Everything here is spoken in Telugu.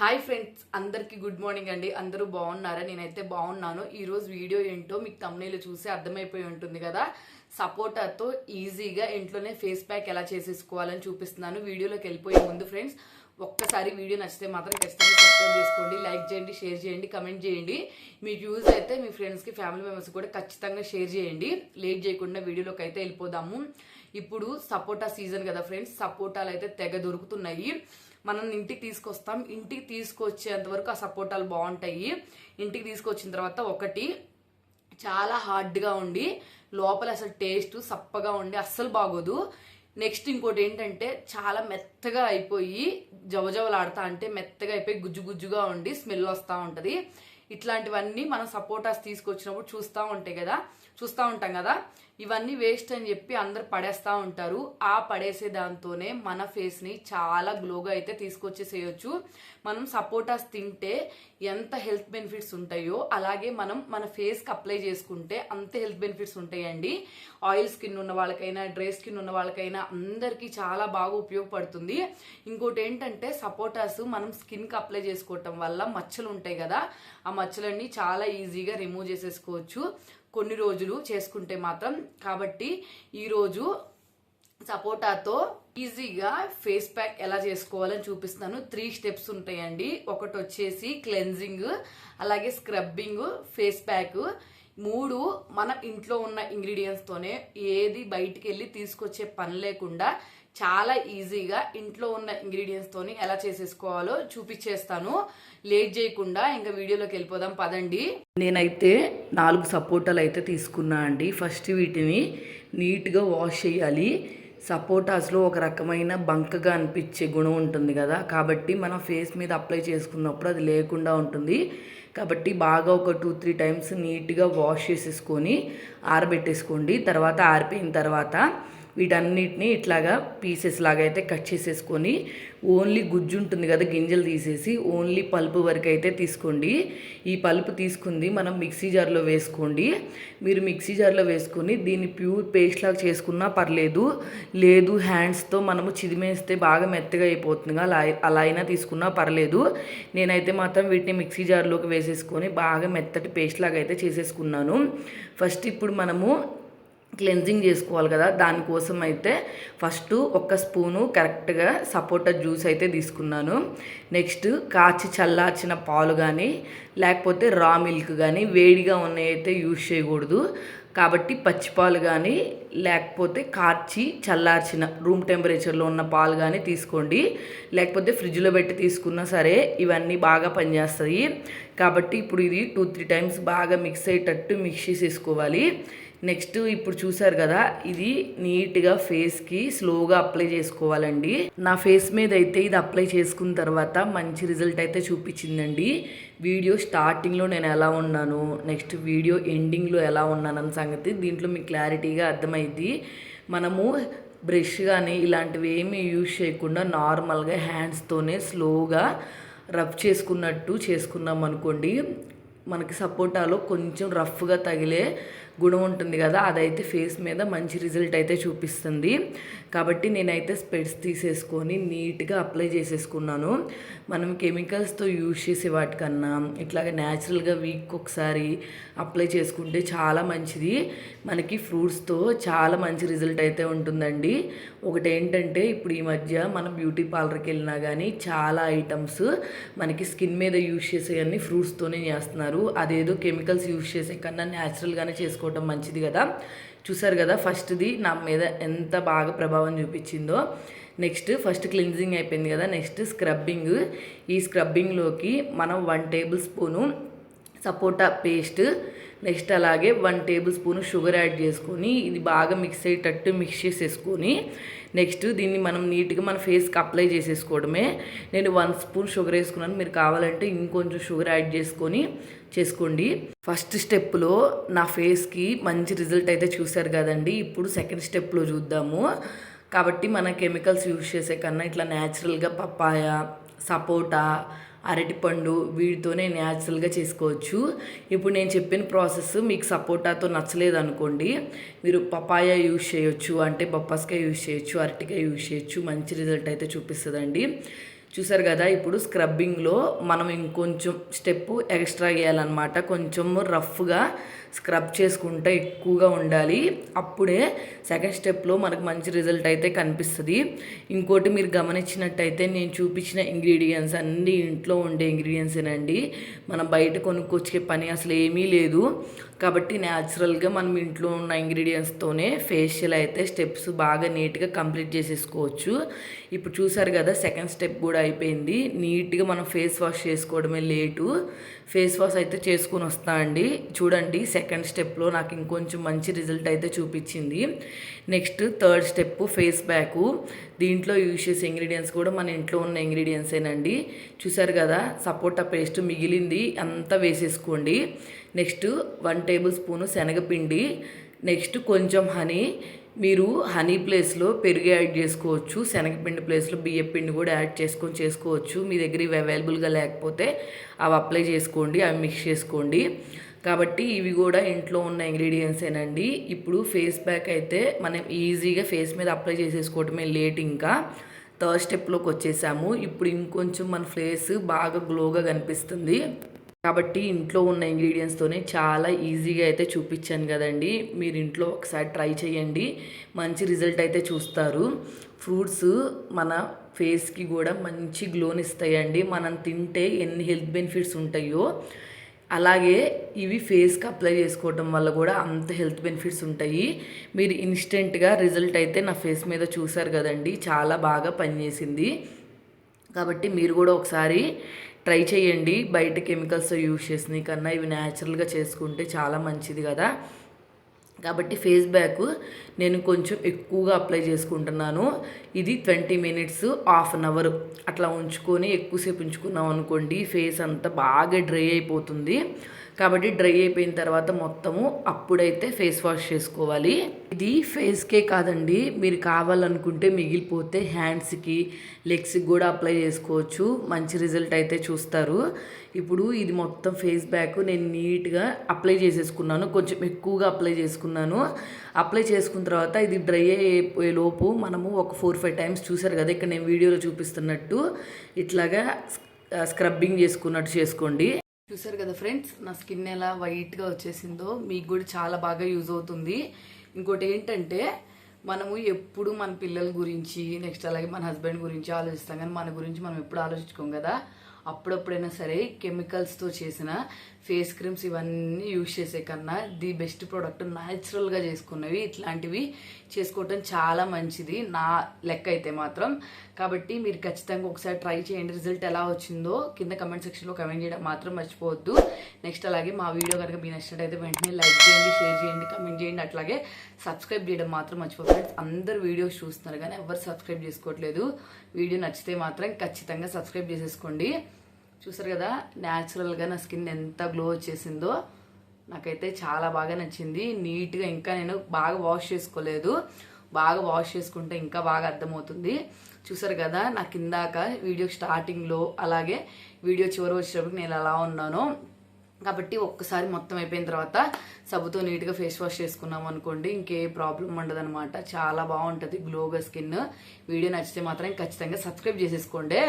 హాయ్ ఫ్రెండ్స్ అందరికీ గుడ్ మార్నింగ్ అండి. అందరూ బాగున్నారా? నేనైతే బాగున్నాను. ఈరోజు వీడియో ఏంటో మీకు తమ్నేలు చూసి అర్థమైపోయి ఉంటుంది కదా. సపోటాతో ఈజీగా ఇంట్లోనే ఫేస్ ప్యాక్ ఎలా చేసేసుకోవాలని చూపిస్తున్నాను. వీడియోలోకి వెళ్ళిపోయే ముందు ఫ్రెండ్స్ ఒక్కసారి వీడియో నచ్చితే మాత్రం ఖచ్చితంగా సబ్స్క్రైబ్ చేసుకోండి లైక్ చేయండి షేర్ చేయండి కమెంట్ చేయండి. మీకు యూజ్ అయితే మీ ఫ్రెండ్స్కి ఫ్యామిలీ మెంబర్స్ కూడా ఖచ్చితంగా షేర్ చేయండి. లేట్ చేయకుండా వీడియోలోకి అయితే వెళ్ళిపోదాము. ఇప్పుడు సపోటా సీజన్ కదా ఫ్రెండ్స్ సపోటాలు అయితే తెగ దొరుకుతున్నాయి. మనం ఇంటికి తీసుకొస్తాం. ఇంటికి తీసుకొచ్చేంత వరకు ఆ సపోటాలు బాగుంటాయి. ఇంటికి తీసుకొచ్చిన తర్వాత ఒకటి చాలా హార్డ్గా ఉండి లోపల అసలు టేస్ట్ సప్పగా ఉండి అస్సలు బాగోదు. నెక్స్ట్ ఇంకోటి ఏంటంటే చాలా మెత్తగా అయిపోయి జవజవలాడుతా అంటే మెత్తగా అయిపోయి గుజ్జు గుజ్జుగా ఉండి స్మెల్ వస్తూ ఉంటుంది. ఇట్లాంటివన్నీ మనం సపోటాస్ తీసుకొచ్చినప్పుడు చూస్తూ ఉంటాయి కదా చూస్తూ ఉంటాం కదా ఇవన్నీ వేస్ట్ అని చెప్పి అందరు పడేస్తూ ఉంటారు. ఆ పడేసే దాంతోనే మన ఫేస్ని చాలా గ్లోగా అయితే తీసుకొచ్చేసేయచ్చు. మనం సపోటాస్ తింటే ఎంత హెల్త్ బెనిఫిట్స్ ఉంటాయో అలాగే మనం మన ఫేస్కి అప్లై చేసుకుంటే అంత హెల్త్ బెనిఫిట్స్ ఉంటాయండి. ఆయిల్ స్కిన్ ఉన్న వాళ్ళకైనా డ్రై స్కిన్ ఉన్న వాళ్ళకైనా అందరికీ చాలా బాగా ఉపయోగపడుతుంది. ఇంకోటి ఏంటంటే సపోటాస్ మనం స్కిన్కి అప్లై చేసుకోవటం వల్ల మచ్చలు ఉంటాయి కదా ఆ మచ్చలన్నీ చాలా ఈజీగా రిమూవ్ చేసేసుకోవచ్చు. కొన్ని రోజులు చేసుకుంటే మాత్రం. కాబట్టి ఈరోజు సపోటాతో ఈజీగా ఫేస్ ప్యాక్ ఎలా చేసుకోవాలని చూపిస్తాను. త్రీ స్టెప్స్ ఉంటాయండి. ఒకటి వచ్చేసి క్లెన్జింగ్ అలాగే స్క్రబ్బింగ్ ఫేస్ ప్యాక్. మూడు మన ఇంట్లో ఉన్న ఇంగ్రీడియంట్స్తోనే ఏది బయటికి వెళ్ళి తీసుకొచ్చే పని లేకుండా చాలా ఈజీగా ఇంట్లో ఉన్న ఇంగ్రీడియంట్స్తోని ఎలా చేసేసుకోవాలో చూపించేస్తాను లేట్ చేయకుండా ఇంకా వీడియోలోకి వెళ్ళిపోదాం. పదండి. నేనైతే నాలుగు సపోటాలు అయితే తీసుకున్నా అండి. ఫస్ట్ వీటిని నీట్గా వాష్ చేయాలి. సపోటాస్లో ఒక రకమైన బంకగా అనిపించే గుణం ఉంటుంది కదా. కాబట్టి మనం ఫేస్ మీద అప్లై చేసుకున్నప్పుడు అది లేకుండా ఉంటుంది. కాబట్టి బాగా ఒక టూ త్రీ టైమ్స్ నీట్గా వాష్ చేసేసుకొని ఆరబెట్టేసుకోండి. తర్వాత ఆరిపోయిన తర్వాత వీటన్నిటిని ఇట్లాగా పీసెస్ లాగా అయితే కట్ చేసేసుకొని ఓన్లీ గుజ్జు ఉంటుంది కదా గింజలు తీసేసి ఓన్లీ పల్పు వరకు అయితే తీసుకోండి. ఈ పల్పు తీసుకుంది మనం మిక్సీ జార్లో వేసుకోండి. మీరు మిక్సీ జార్లో వేసుకొని దీన్ని ప్యూర్ పేస్ట్ లాగా చేసుకున్నా పర్లేదు. లేదు హ్యాండ్స్తో మనము చిదిమేస్తే బాగా మెత్తగా అయిపోతుంది అలా అలా అయినా తీసుకున్నా పర్లేదు. నేనైతే మాత్రం వీటిని మిక్సీ జార్లోకి వేసేసుకొని బాగా మెత్తటి పేస్ట్ లాగా అయితే చేసేసుకున్నాను. ఫస్ట్ ఇప్పుడు మనము క్లెన్జింగ్ చేసుకోవాలి కదా. దానికోసం అయితే ఫస్ట్ ఒక స్పూను కరెక్ట్గా సపోటా జ్యూస్ అయితే తీసుకున్నాను. నెక్స్ట్ కాచి చల్లార్చిన పాలు కానీ లేకపోతే రా మిల్క్ కానీ వేడిగా ఉన్నాయి అయితే యూజ్ చేయకూడదు. కాబట్టి పచ్చిపాలు కానీ లేకపోతే కార్చి చల్లార్చిన రూమ్ టెంపరేచర్లో ఉన్న పాలు కానీ తీసుకోండి. లేకపోతే ఫ్రిడ్జ్లో పెట్టి తీసుకున్నా సరే ఇవన్నీ బాగా పనిచేస్తాయి. కాబట్టి ఇప్పుడు ఇది టూ త్రీ టైమ్స్ బాగా మిక్స్ అయ్యేటట్టు మిక్స్ చేసేసుకోవాలి. నెక్స్ట్ ఇప్పుడు చూసారు కదా ఇది నీట్గా ఫేస్కి స్లోగా అప్లై చేసుకోవాలండి. నా ఫేస్ మీద అయితే ఇది అప్లై చేసుకున్న తర్వాత మంచి రిజల్ట్ అయితే చూపించిందండి. వీడియో స్టార్టింగ్లో నేను ఎలా ఉన్నాను నెక్స్ట్ వీడియో ఎండింగ్లో ఎలా ఉన్నానన్న సంగతి దీంట్లో మీకు క్లారిటీగా అర్థమైంది మనము బ్రష్ కానీ ఇలాంటివి ఏమీ యూజ్ చేయకుండా నార్మల్గా హ్యాండ్స్తోనే స్లోగా రబ్ చేసుకున్నట్టు చేసుకున్నాం అనుకోండి మనకి సపోటాలో కొంచెం రఫ్గా తగిలే గుణం ఉంటుంది కదా అదైతే ఫేస్ మీద మంచి రిజల్ట్ అయితే చూపిస్తుంది. కాబట్టి నేనైతే స్పెడ్స్ తీసేసుకొని నీట్గా అప్లై చేసేసుకున్నాను. మనం కెమికల్స్తో యూజ్ చేసే వాటికన్నా ఇట్లాగ న్యాచురల్గా వీక్ ఒకసారి అప్లై చేసుకుంటే చాలా మంచిది. మనకి ఫ్రూట్స్తో చాలా మంచి రిజల్ట్ అయితే ఉంటుందండి. ఒకటి ఏంటంటే ఇప్పుడు ఈ మధ్య మనం బ్యూటీ పార్లర్కి వెళ్ళినా కానీ చాలా ఐటమ్స్ మనకి స్కిన్ మీద యూజ్ చేసేవన్నీ ఫ్రూట్స్తోనే చేస్తున్నారు. అదేదో కెమికల్స్ యూజ్ చేసే కన్నా న్యాచురల్గానే చేసుకోవటం మంచిది కదా. చూసారు కదా ఫస్ట్ది నా మీద ఎంత బాగా ప్రభావం చూపించిందో. నెక్స్ట్ ఫస్ట్ క్లిన్జింగ్ అయిపోయింది కదా నెక్స్ట్ స్క్రబ్బింగ్ ఈ స్క్రబ్బింగ్లోకి మనం one tablespoon sapota paste next అలాగే one tablespoon sugar add చేసుకొని ఇది బాగా మిక్స్ అయ్యేటట్టు మిక్స్ చేసేసుకొని నెక్స్ట్ దీన్ని మనం నీట్గా మన ఫేస్కి అప్లై చేసేసుకోవడమే. నేను వన్ స్పూన్ షుగర్ వేసుకున్నాను. మీరు కావాలంటే ఇంకొంచెం షుగర్ యాడ్ చేసుకొని చేసుకోండి. ఫస్ట్ స్టెప్లో నా ఫేస్కి మంచి రిజల్ట్ అయితే చూశారు కదండి. ఇప్పుడు సెకండ్ స్టెప్లో చూద్దాము. కాబట్టి మన కెమికల్స్ యూజ్ చేసే కన్నా ఇట్లా న్యాచురల్గా పప్పాయ సపోటా అరటిపండు వీటితోనే న్యాచురల్గా చేసుకోవచ్చు. ఇప్పుడు నేను చెప్పిన ప్రాసెస్ మీకు సపోటాతో నచ్చలేదు అనుకోండి మీరు పపాయ యూజ్ చేయొచ్చు అంటే బొప్పాస్కాయ యూజ్ చేయొచ్చు అరటికాయ యూజ్ చేయొచ్చు మంచి రిజల్ట్ అయితే చూపిస్తుందండి. చూసారు కదా ఇప్పుడు స్క్రబ్బింగ్లో మనం ఇంకొంచెం స్టెప్ ఎక్స్ట్రా వేయాలన్నమాట కొంచెం రఫ్గా స్క్రబ్ చేసుకుంటే ఎక్కువగా ఉండాలి. అప్పుడే సెకండ్ స్టెప్లో మనకు మంచి రిజల్ట్ అయితే కనిపిస్తుంది. ఇంకోటి మీరు గమనించినట్టయితే నేను చూపించిన ఇంగ్రీడియంట్స్ అన్నీ ఇంట్లో ఉండే ఇంగ్రీడియంట్సేనండి మనం బయట కొనుక్కొచ్చే పని అసలు ఏమీ లేదు. కాబట్టి న్యాచురల్గా మనం ఇంట్లో ఉన్న ఇంగ్రీడియంట్స్తోనే ఫేషియల్ అయితే స్టెప్స్ బాగా నీట్గా కంప్లీట్ చేసేసుకోవచ్చు. ఇప్పుడు చూసారు కదా సెకండ్ స్టెప్ కూడా అయిపోయింది. నీట్గా మనం ఫేస్ వాష్ చేసుకోవడమే లేటు. ఫేస్ వాష్ అయితే చేసుకొని వస్తా అండి. చూడండి సెకండ్ స్టెప్లో నాకు ఇంకొంచెం మంచి రిజల్ట్ అయితే చూపించింది. Next third step face pack దీంట్లో యూజ్ చేసే ఇంగ్రీడియంట్స్ కూడా మన ఇంట్లో ఉన్న ఇంగ్రీడియంట్సేనండి చూసారు కదా సపోటా పేస్ట్ మిగిలింది అంతా వేసేసుకోండి. నెక్స్ట్ వన్ టేబుల్ స్పూను శనగపిండి. నెక్స్ట్ కొంచెం హనీ మీరు హనీ ప్లేస్లో పెరుగు యాడ్ చేసుకోవచ్చు. శనగపిండి ప్లేస్లో బియ్య పిండి కూడా యాడ్ చేసుకొని చేసుకోవచ్చు. మీ దగ్గర ఇవి అవైలబుల్గా లేకపోతే అవి అప్లై చేసుకోండి అవి మిక్స్ చేసుకోండి. కాబట్టి ఇవి కూడా ఇంట్లో ఉన్న ఇంగ్రీడియంట్సేనండి ఇప్పుడు ఫేస్ ప్యాక్ అయితే మనం ఈజీగా ఫేస్ మీద అప్లై చేసేసుకోవటమే లేట్ ఇంకా. థర్డ్ స్టెప్లోకి వచ్చేసాము. ఇప్పుడు ఇంకొంచెం మన ఫేస్ బాగా గ్లోగా కనిపిస్తుంది. కాబట్టి ఇంట్లో ఉన్న ఇంగ్రీడియంట్స్తోనే చాలా ఈజీగా అయితే చూపించాను కదండి. మీరు ఇంట్లో ఒకసారి ట్రై చేయండి. మంచి రిజల్ట్ అయితే చూస్తారు. ఫ్రూట్స్ మన ఫేస్కి కూడా మంచి గ్లోనిస్తాయండి మనం తింటే ఎన్ని హెల్త్ బెనిఫిట్స్ ఉంటాయో అలాగే ఇవి ఫేస్కి అప్లై చేసుకోవడం వల్ల కూడా అంత హెల్త్ బెనిఫిట్స్ ఉంటాయి. మీరు ఇన్స్టెంట్గా రిజల్ట్ అయితే నా ఫేస్ మీద చూసారు కదండి చాలా బాగా పనిచేసింది. కాబట్టి మీరు కూడా ఒకసారి ట్రై చేయండి. బయట కెమికల్స్ యూజ్ చేసినాయి కన్నా ఇవి న్యాచురల్గా చేసుకుంటే చాలా మంచిది కదా. కాబట్టి ఫేస్ బ్యాక్ నేను కొంచెం ఎక్కువగా అప్లై చేసుకుంటున్నాను. ఇది twenty minutes half an hour అట్లా ఉంచుకొని ఎక్కువసేపు ఉంచుకున్నాం అనుకోండి ఫేస్ అంతా బాగా డ్రై అయిపోతుంది. కాబట్టి డ్రై అయిపోయిన తర్వాత మొత్తము అప్పుడైతే ఫేస్ వాష్ చేసుకోవాలి. ఇది ఫేస్కే కాదండి మీరు కావాలనుకుంటే మిగిలిపోతే హ్యాండ్స్కి లెగ్స్కి కూడా అప్లై చేసుకోవచ్చు. మంచి రిజల్ట్ అయితే చూస్తారు. ఇప్పుడు ఇది మొత్తం ఫేస్ బ్యాక్ నేను నీట్గా అప్లై చేసేసుకున్నాను. కొంచెం ఎక్కువగా అప్లై చేసుకున్నాను. అప్లై చేసుకున్న తర్వాత ఇది డ్రై అయిపోయే లోపు మనము ఒక ఫోర్ ఫైవ్ టైమ్స్ చూసారు కదా ఇక్కడ నేను వీడియోలో చూపిస్తున్నట్టు ఇట్లాగా స్క్రబ్బింగ్ చేసుకున్నట్టు చేసుకోండి. చూసారు కదా ఫ్రెండ్స్ నా స్కిన్ ఎలా వైట్గా వచ్చేసిందో మీకు కూడా చాలా బాగా యూజ్ అవుతుంది. ఇంకోటి ఏంటంటే మనము ఎప్పుడు మన పిల్లల గురించి నెక్స్ట్ అలాగే మన హస్బెండ్ గురించి ఆలోచిస్తాం కానీ మన గురించి మనం ఎప్పుడు ఆలోచించుకోం కదా. అప్పుడప్పుడైనా సరే కెమికల్స్తో చేసిన ఫేస్ క్రీమ్స్ ఇవన్నీ యూజ్ చేసే కన్నా ది బెస్ట్ ప్రోడక్ట్ న్యాచురల్గా చేసుకున్నవి ఇట్లాంటివి చేసుకోవటం చాలా మంచిది నా లెక్క అయితే మాత్రం. కాబట్టి మీరు ఖచ్చితంగా ఒకసారి ట్రై చేయండి రిజల్ట్ ఎలా వచ్చిందో కింద కమెంట్ సెక్షన్లో కమెంట్ చేయడం మాత్రం మర్చిపోవద్దు. నెక్స్ట్ అలాగే మా వీడియో కనుక మీ నచ్చినట్టయితే వెంటనే లైక్ చేయండి షేర్ చేయండి కమెంట్ చేయండి అట్లాగే సబ్స్క్రైబ్ చేయడం మాత్రం మర్చిపోకండి అందరు వీడియోస్ చూస్తున్నారు కానీ ఎవరు సబ్స్క్రైబ్ చేసుకోవట్లేదు. వీడియో నచ్చితే మాత్రం ఖచ్చితంగా సబ్స్క్రైబ్ చేసేసుకోండి. చూసారు కదా న్యాచురల్గా నా స్కిన్ ఎంత గ్లో వచ్చేసిందో నాకైతే చాలా బాగా నచ్చింది. నీట్గా ఇంకా నేను బాగా వాష్ చేసుకోలేదు. బాగా వాష్ చేసుకుంటే ఇంకా బాగా అర్థమవుతుంది. చూసారు కదా నాకు ఇందాక వీడియో స్టార్టింగ్లో అలాగే వీడియో చివరి వచ్చేటప్పుడు నేను ఎలా ఉన్నానో. కాబట్టి ఒక్కసారి మొత్తం అయిపోయిన తర్వాత సబ్బుతో నీట్గా ఫేస్ వాష్ చేసుకున్నాం అనుకోండి ఇంకే ప్రాబ్లం ఉండదు అనమాట చాలా బాగుంటుంది గ్లోగా స్కిన్. వీడియో నచ్చితే మాత్రం ఖచ్చితంగా సబ్స్క్రైబ్ చేసేసుకోండి.